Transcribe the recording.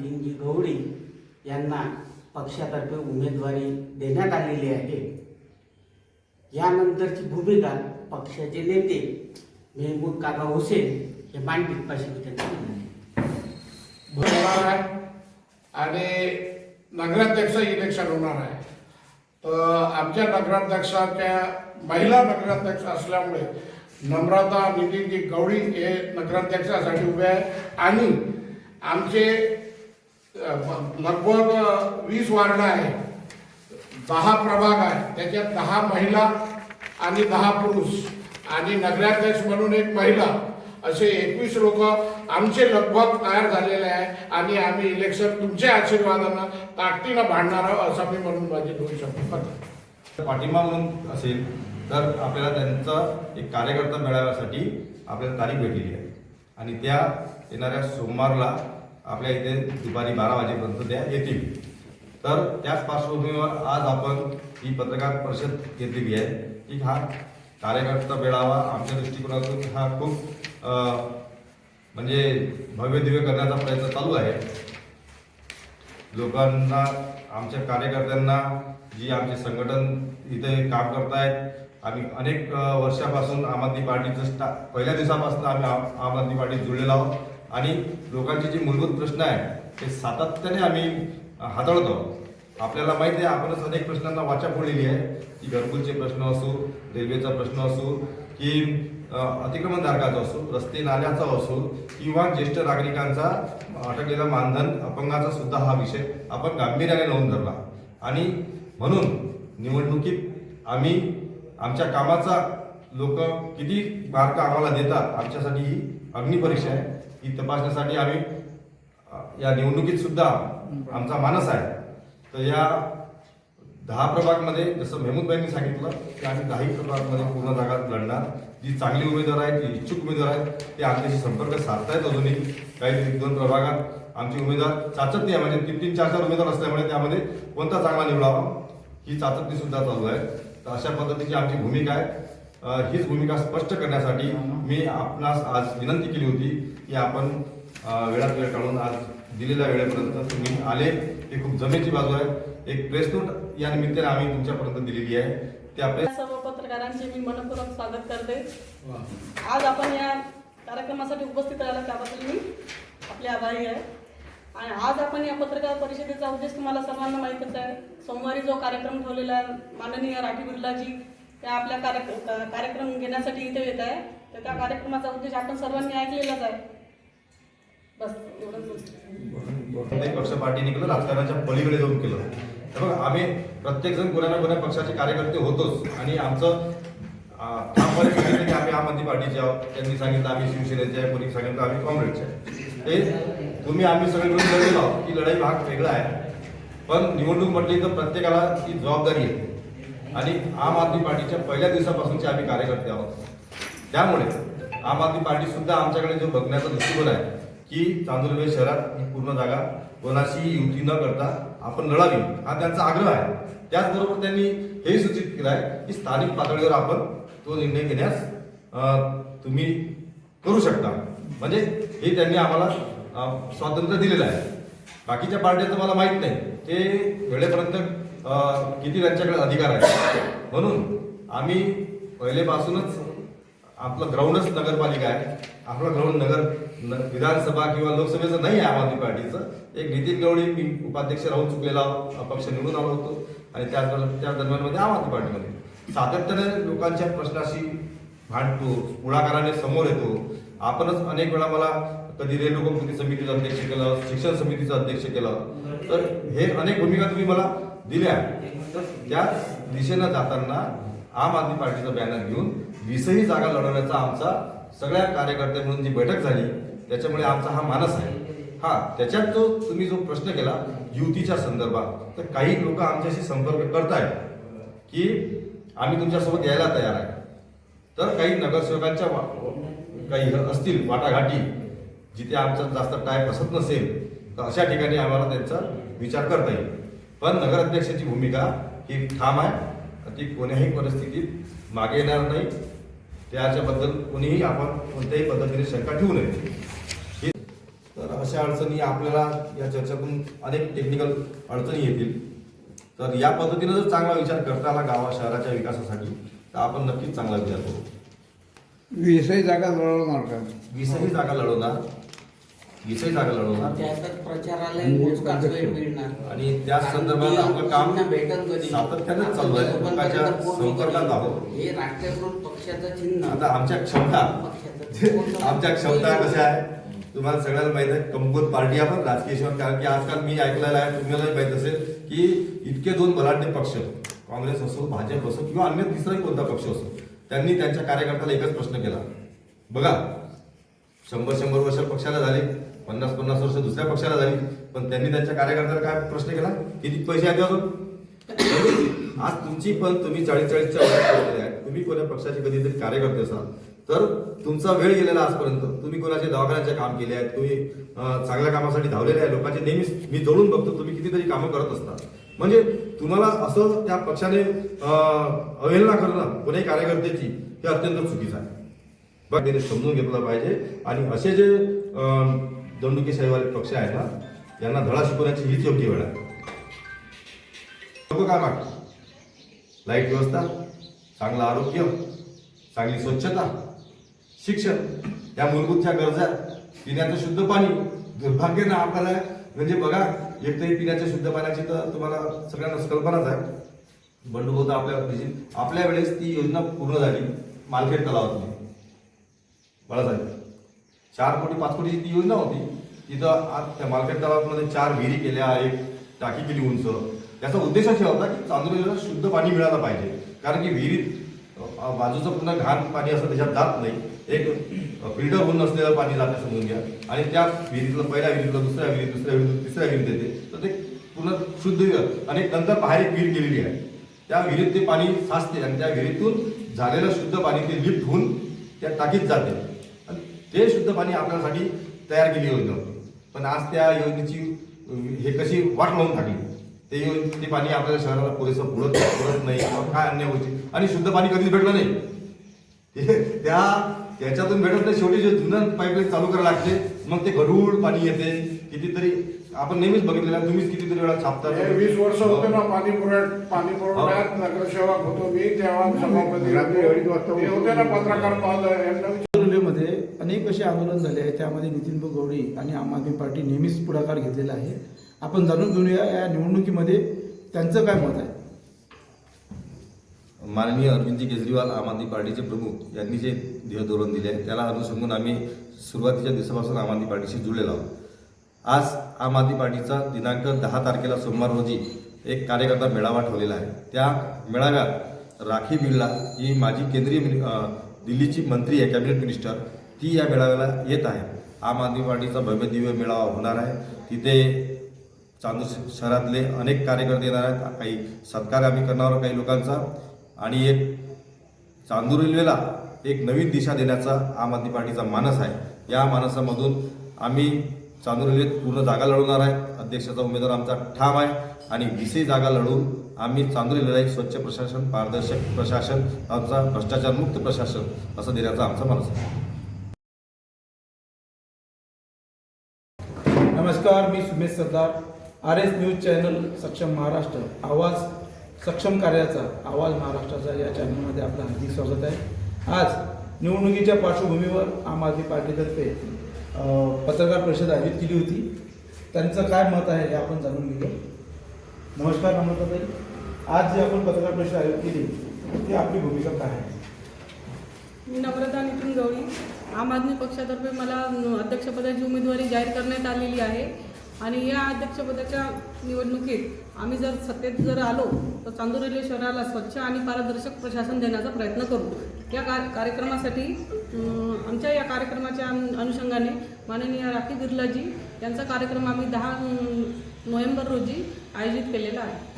लिंगी गवळी यांना पक्षातर्फे उमेदवारी देण्यात आलेली आहे. यानंतरची भूमिका पक्षाचे नेते मेहमूद काका हुसेन हे मांडतील अशी आहे. होणार आहे. आणि नगराध्यक्ष इलेक्शन होणार आहे. तर आमच्या नगराध्यक्षाच्या महिला नगराध्यक्ष असल्यामुळे नम्रता नितीनजी गवळी हे नगराध्यक्षासाठी उभे आहे. आणि आमचे लगभग वीस वार्ड आहे. दहा प्रभाग आहे. त्याच्यात दहा महिला आणि दहा पुरुष. आणि नगराध्यक्ष म्हणून एक महिला. असे एकवीस लोक आमचे लगभग तयार झालेले आहे. आणि आम्ही इलेक्शन तुमच्या आशीर्वादानं ताकदीनं भांडणार आहोत असं मी म्हणून माझी दोन शब्द पाठिंबा म्हणून असेल तर आपल्याला त्यांचा एक कार्यकर्ता मिळाव्यासाठी आपल्याला तारीख भेटलेली आहे. आणि त्या येणाऱ्या सोमवारला आपल्या इथे दुपारी बारा वाजेपर्यंत त्या येतील. तर त्याच पार्श्वभूमीवर आज आपण ही पत्रकार परिषद घेतलेली आहे. की हा कार्यकर्ता मेळावा आमच्या दृष्टिकोनातून हा खूप म्हणजे भव्य दिव्य करण्याचा प्रयत्न चालू आहे. लोकांना आमच्या कार्यकर्त्यांना जी आमचे संघटन इथे काम करतायत आम्ही अनेक वर्षापासून आम आदमी पार्टीचं स्टा पहिल्या दिवसापासून आम्ही आम आम आदमी पार्टीत जुळलेलो आहोत. आणि लोकांचे जे मूलभूत प्रश्न आहेत ते सातत्याने आम्ही हाताळतो हाताळत. आहोत आपल्याला माहिती आहे आपणच अनेक प्रश्नांना वाचा फोडलेली आहे. की घरकुलचे प्रश्न असो रेल्वेचा प्रश्न असो की अतिक्रमणधारकाचा असो रस्ते नाल्याचा असो किंवा ज्येष्ठ नागरिकांचा अटकलेला मानधन अपंगाचा सुद्धा हा विषय आपण गांभीर्याने लावून धरला. आणि म्हणून निवडणुकीत आम्ही आमच्या कामाचा लोक किती मार्क आम्हाला देतात आमच्यासाठी ही अग्निपरीक्षा आहे. ही तपासण्यासाठी आम्ही या निवडणुकीत सुद्धा आमचा मानस आहे. तर या दहा प्रभागमध्ये जसं मेहमूदबाईंनी सांगितलं की आम्ही दहाही प्रभागमध्ये पूर्ण जागा लढणार. जी चांगली उमेदवार आहेत जी इच्छुक उमेदवार आहेत ते आमच्याशी संपर्क साधतायत अजूनही. काही दोन प्रभागात आमचे उमेदवार चाचत आहे म्हणजे तीन तीन चार चार उमेदवार असल्यामुळे त्यामध्ये कोणता चांगला निवडावा ही चाचपणी सुद्धा चालू आहे. तर अशा पद्धतीची आमची भूमिका आहे. हीच भूमिका स्पष्ट करण्यासाठी मी आपणास आज विनंती केली होती की आपण वेळात वेळ काढून आज दिलेल्या वेळेपर्यंत तुम्ही आले. हे खूप जमेची बाजू आहे. एक प्रेस नोट या निमित्ताने आम्ही तुमच्यापर्यंत दिलेली आहे. त्या प्रेस सर्व पत्रकारांचे मी मनपूर्वक स्वागत करते. आज आपण या कार्यक्रमासाठी उपस्थित राहिला त्याबद्दल मी आपले आभारी आहे. आणि आज आपण या पत्रकार परिषदेचा उद्देश तुम्हाला सर्वांना माहीतच आहे. सोमवारी जो कार्यक्रम ठेवलेला आहे माननीय राठी बिर्लाजी त्या आपल्या कार्यक्रम कार्यक्रम घेण्यासाठी इथे येत आहे. तर त्या कार्यक्रमाचा उद्देश आपण सर्वांनी ऐकलेलाच आहे. बस एवढंच पक्ष पार्टीने केलं राजकारणाच्या पलीकडे जाऊन केलं. तर बघा आम्ही प्रत्येक जण कोणा ना कोणा पक्षाचे कार्यकर्ते होतोच. आणि आमचं ठामपणे की आम्ही आम आदमी पार्टीचे आहोत. त्यांनी सांगितलं आम्ही शिवसेनेचे आहे कोणी सांगितलं आम्ही काँग्रेसचे आहे. ते तुम्ही आम्ही सगळे मिळून लढलेलो आहोत. की लढाई भाग वेगळा आहे. पण निवडणूक म्हटली तर प्रत्येकाला ती जबाबदारी आहे. आणि आम आदमी पार्टीच्या पहिल्या दिवसापासूनचे आम्ही कार्यकर्ते आहोत. त्यामुळे आम आदमी पार्टी सुद्धा आमच्याकडे जो बघण्याचा दृष्टिकोन आहे की चांदुरबाई शहरात ही पूर्ण जागा कोणाशी युती न करता आपण लढावी हा त्यांचा आग्रह आहे. त्याचबरोबर त्यांनी हे सूचित केलं आहे की स्थानिक पातळीवर आपण तो निर्णय घेण्यास तुम्ही करू शकता. म्हणजे हे त्यांनी आम्हाला स्वातंत्र्य दिलेलं आहे. बाकीच्या पार्ट्यांचं मला माहीत नाही. ते वेळेपर्यंत किती त्यांच्याकडे अधिकार आहे म्हणून आम्ही पहिलेपासूनच आपलं ग्राउंडच नगरपालिका आहे. आपलं ग्राउंड नगर न- विधानसभा किंवा लोकसभेचं नाही आहे आम आदमी पार्टीचं. एक नितीन गवळी मी उपाध्यक्ष राहून चुकलेला अपक्ष निवडून आलो होतो. आणि त्याच त्या दरम्यानमध्ये आम आदमी पार्टीमध्ये सातत्याने लोकांच्या प्रश्नाशी भांडतो पुढाकाराने समोर येतो. आपणच अनेक वेळा मला कधी रेल्वे कृती समितीचं अध्यक्ष केलं शिक्षण समितीचं अध्यक्ष केलं. तर हे अनेक भूमिका तुम्ही मला दिल्या. तर दिशेनं जाताना आम आदमी पार्टीचा बॅनर घेऊन वीसही जागा लढवण्याचा आमचा सगळ्या कार्यकर्ते म्हणून जी बैठक झाली त्याच्यामुळे आमचा हा मानस आहे. हा त्याच्यात जो तुम्ही जो प्रश्न केला युतीच्या संदर्भात तर काही लोक आमच्याशी संपर्क करतायत की आम्ही तुमच्यासोबत यायला तयार आहे. तर काही नगरसेवकांच्या वा- काही असतील वाटाघाटी जिथे आमचा जास्त टाय बसत नसेल तर अशा ठिकाणी आम्हाला त्यांचा विचार करता येईल. पण नगराध्यक्षाची भूमिका ही ठाम आहे. ती कोण्याही परिस्थितीत मागे येणार नाही. त्याच्याबद्दल कोणीही आपण कोणत्याही पद्धतीने शंका ठेवू नये. तर अशा अशा अडचणी आपल्याला या चर्चेतून अनेक टेक्निकल अडचणी येतील. तर या पद्धतीनं जर चांगला विचार करता आला गावा शहराच्या विकासासाठी तर आपण नक्कीच चांगला विचार करू. वीसही जागा लढवणार का? वीसही जागा लढवणार. वीसही जागा लढवणार. त्यातच प्रचाराला मोजकाच वेळ मिळणार. आणि त्या संदर्भात आपलं काम कधी? सातत्यानं चालू आहे. लोकांच्या संपर्कात आहोत. हे राष्ट्रीयकृत पक्षाचं चिन्ह. आता आमच्या क्षमता आमच्या क्षमता कशा आहे तुम्हाला सगळ्यांना माहीत आहे कमकुवत पार्टी आपण राजकीय कारण की आजकाल मी ऐकलेलं आहे तुम्हालाही माहीत असेल की इतके दोन बलाढ्य पक्ष काँग्रेस असो भाजप असो किंवा अन्य तिसराही कोणता पक्ष असो त्यांनी त्यांच्या कार्यकर्त्याला एकच प्रश्न केला. बघा शंभर शंभर वर्ष पक्षाला झाले. पन्नास पन्नास वर्ष दुसऱ्या पक्षाला झाली. पण त्यांनी त्यांच्या कार्यकर्त्याला काय प्रश्न केला? किती पैसे आले अजून? आज तुमची पण तुम्ही चाळीस चाळीसच्या वर्षात तुम्ही कोणत्या पक्षाचे कधीतरी कार्यकर्ते असाल? तर तुमचा वेळ गेलेला आजपर्यंत. तुम्ही कोणाचे दवाखान्याचे काम केले आहेत? तुम्ही चांगल्या कामासाठी धावलेले आहे लोकांचे नेहमीच मी जोडून बघतो तुम्ही कितीतरी कामं करत असता म्हणजे तुम्हाला असं त्या पक्षाने अवहेलना करणं कोणी कार्यकर्त्याची हे अत्यंत चुकीचं आहे. बघ त्याने समजून घेतलं पाहिजे. आणि असे जे दंडुकेशाहीवाले पक्ष आहेत ना यांना धडा शिकवण्याची हीच योग्य वेळ आहे. लोक काय मागतात लाइट व्यवस्था चांगलं आरोग्य चांगली स्वच्छता शिक्षण या मूलभूतच्या गरजा पिण्याचं शुद्ध पाणी दुर्भाग्यानं आपल्याला म्हणजे बघा एक तरी पिण्याच्या शुद्ध पाण्याची तर तुम्हाला सगळ्यांना कल्पनाच आहे. बंडू होता आपल्या आपल्या वेळेस ती योजना पूर्ण झाली. मालखेड तलावातली बाळासाहेब. चार कोटी पाच कोटीची ती योजना होती. तिथं आज त्या मार्केट तलावामध्ये चार विहिरी केल्या एक टाकी केली उंच. त्याचा उद्देश असा होता की चांदोलीला शुद्ध पाणी मिळालं पाहिजे. कारण की विहिरीत बाजूचं पूर्ण घाण पाणी असं त्याच्यात जात नाही. एक फिल्टर होऊन नसलेलं पाणी जाते समजून घ्या. आणि त्या विहिरीतलं पहिल्या विहिरीतलं दुसऱ्या विहिरीत दुसऱ्या विहिरीत तिसऱ्या विहिरीत येते तर ते पूर्ण शुद्ध आणि नंतर बाहेर एक विहीर केलेली आहे. त्या विहिरीत ते पाणी साचते आणि त्या विहिरीतून झालेलं शुद्ध पाणी ते लिफ्ट होऊन त्या टाकीत जाते. ते शुद्ध पाणी आपल्यासाठी तयार केली योजना. होती पण आज त्या योजनेची हे कशी वाट लावून टाकली? ते योज- ते पाणी आपल्याला शहराला पुरेसं पुरत पुरत नाही किंवा काय अन्य गोष्टी आणि शुद्ध पाणी कधीच भेटलं नाही. ते- त्या त्याच्यातून भेटत नाही. शेवटी जे जुनं पाईपलाईन चालू करायला लागते मग ते गढूळ पाणी येते. कितीतरी आपण नेहमीच बघितलेलं तुम्हीच कितीतरी वेळा छापता. हे वीस वर्ष होते ना पाणी पुरवठ पाणी पुरवठ्यात नगरसेवक होतो मी तेव्हा सभापती होतो. ना पत्रकार पाहलं यांना अनेक असे आंदोलन झाले आहे. त्यामध्ये नितीन गवळी आणि आम आदमी पार्टी नेहमीच पुढाकार घेतलेला आहे. आपण जाणून घेऊया या निवडणुकीमध्ये त्यांचं काय मत आहे? माननीय अरविंदजी केजरीवाल आम आदमी पार्टीचे प्रमुख यांनी जे ध्येय धोरण दिले आहे त्याला अनुसंगून आम्ही सुरुवातीच्या दिवसापासून आम आदमी पार्टीशी जुळलेलो आहोत. आज आम आदमी पार्टीचा दिनांक दहा तारखेला सोमवार रोजी एक कार्यकर्ता मेळावा ठेवलेला आहे. त्या मेळाव्यात राखी बिर्ला ही माजी केंद्रीय दिल्लीची मंत्री आहे कॅबिनेट मिनिस्टर. ती या मेळाव्याला येत आहे. आम आदमी पार्टीचा भव्य दिव्य मेळावा होणार आहे. तिथे चांदूर शहरातले अनेक कार्यकर्ते येणार आहेत. काही सत्कार आम्ही करणार आहोत काही लोकांचा. आणि एक चांदूर रेल्वेला एक नवीन दिशा देण्याचा आम आदमी पार्टीचा मानस आहे. या मानसामधून आम्ही चांदूर रेल्वेत पूर्ण जागा लढवणार आहे. अध्यक्षाचा उमेदवार आमचा ठाम आहे. आणि विषयी जागा लढवून आम्ही चांदूर रेल्वेला एक स्वच्छ प्रशासन पारदर्शक प्रशासन आमचा भ्रष्टाचारमुक्त प्रशासन असं देण्याचा आमचा मानस आहे. नमस्कार मी Sumesh Sardar. R S news channel Saksham Maharashtra. आवाज सक्षम कार्याचा आवाज महाराष्ट्राचा या चॅनलमध्ये आपलं हार्दिक स्वागत आहे. आज निवडणुकीच्या पार्श्वभूमीवर आम आदमी पार्टीतर्फे पत्रकार परिषद आयोजित केली होती. त्यांचं काय मत आहे हे आपण जाणून घेऊया. नमस्कार नम्रताताई आज जी आपण पत्रकार परिषद आयोजित केली ती आपली भूमिका काय आहे? मी नम्रता नितीन गवळी. आम आदमी पक्षातर्फे मला अध्यक्षपदाची उमेदवारी जाहीर करण्यात आलेली आहे. आणि या अध्यक्षपदाच्या निवडणुकीत आम्ही जर सत्तेत जर आलो तर चांदूर रेल्वे शहराला स्वच्छ आणि पारदर्शक प्रशासन देण्याचा प्रयत्न करू. या का कार्यक्रमासाठी आमच्या या कार्यक्रमाच्या अनु- अनुषंगाने माननीय राखी बिर्लाजी यांचा कार्यक्रम आम्ही दहा नोव्हेंबर रोजी आयोजित केलेला आहे.